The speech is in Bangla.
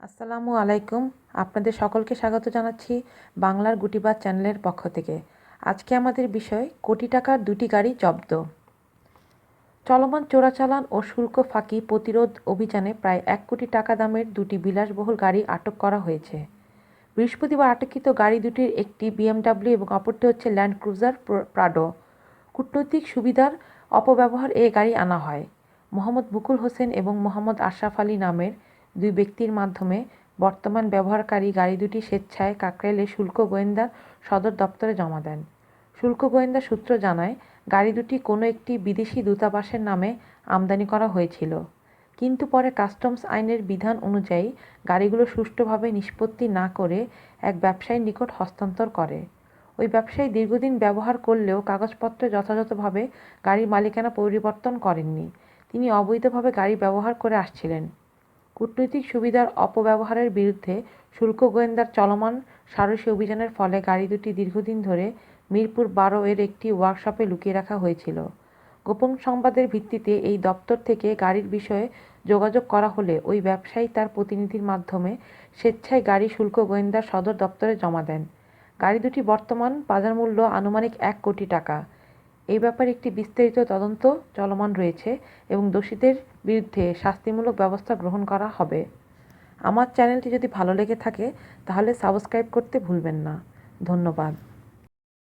আসসালামু আলাইকুম। আপনাদের সকলকে স্বাগত জানাচ্ছি বাংলার গুটিবাদ চ্যানেলের পক্ষ থেকে। আজকে আমাদের বিষয়, কোটি টাকার দুটি গাড়ি জব্দ। চলমান চোরাচালান ও শুল্ক ফাঁকি প্রতিরোধ অভিযানে প্রায় এক কোটি টাকা দামের দুটি বিলাসবহুল গাড়ি আটক করা হয়েছে। বৃহস্পতিবার আটককৃত গাড়ি দুটির একটি বিএমডাব্লিউ এবং অপরটি হচ্ছে ল্যান্ড ক্রুজার প্রাডো। কূটনৈতিক সুবিধার অপব্যবহার এ গাড়ি আনা হয়। মোহাম্মদ বুকুল হোসেন এবং মোহাম্মদ আশরাফ আলী নামের দুই ব্যক্তির মাধ্যমে বর্তমান ব্যবহারকারী গাড়ি দুটি স্বেচ্ছায় কাকরাইলে শুল্ক গোয়েন্দা সদর দপ্তরে জমা দেন। শুল্ক গোয়েন্দা সূত্র জানায়, গাড়ি দুটি কোনো একটি বিদেশি দূতাবাসের নামে আমদানি করা হয়েছিল। কিন্তু পরে কাস্টমস আইনের বিধান অনুযায়ী গাড়িগুলো সুষ্ঠুভাবে নিষ্পত্তি না করে এক ব্যবসায়ীর নিকট হস্তান্তর করে। ওই ব্যবসায়ী দীর্ঘদিন ব্যবহার করলেও কাগজপত্র যথাযথভাবে গাড়ির মালিকানা পরিবর্তন করেননি। তিনি অবৈধভাবে গাড়ি ব্যবহার করে আসছিলেন। কূটনৈতিক সুবিধার অপব্যবহারের বিরুদ্ধে শুল্ক গোয়েন্দার চলমান সারসী অভিযানের ফলে গাড়ি দুটি দীর্ঘদিন ধরে মিরপুর বারো এর একটি ওয়ার্কশপে লুকিয়ে রাখা হয়েছিল। গোপন সংবাদের ভিত্তিতে এই দপ্তর থেকে গাড়ির বিষয়ে যোগাযোগ করা হলে ওই ব্যবসায়ী তার প্রতিনিধির মাধ্যমে স্বেচ্ছায় গাড়ি শুল্ক গোয়েন্দার সদর দপ্তরে জমা দেন। গাড়ি দুটি বর্তমান বাজার মূল্য আনুমানিক এক কোটি টাকা। এই ব্যাপারে একটি বিস্তারিত তদন্ত চলমান রয়েছে এবং দোষীদের বিরুদ্ধে শাস্তিমূলক ব্যবস্থা গ্রহণ করা হবে। আমার চ্যানেলটি যদি ভালো লেগে থাকে, তাহলে সাবস্ক্রাইব করতে ভুলবেন না। ধন্যবাদ।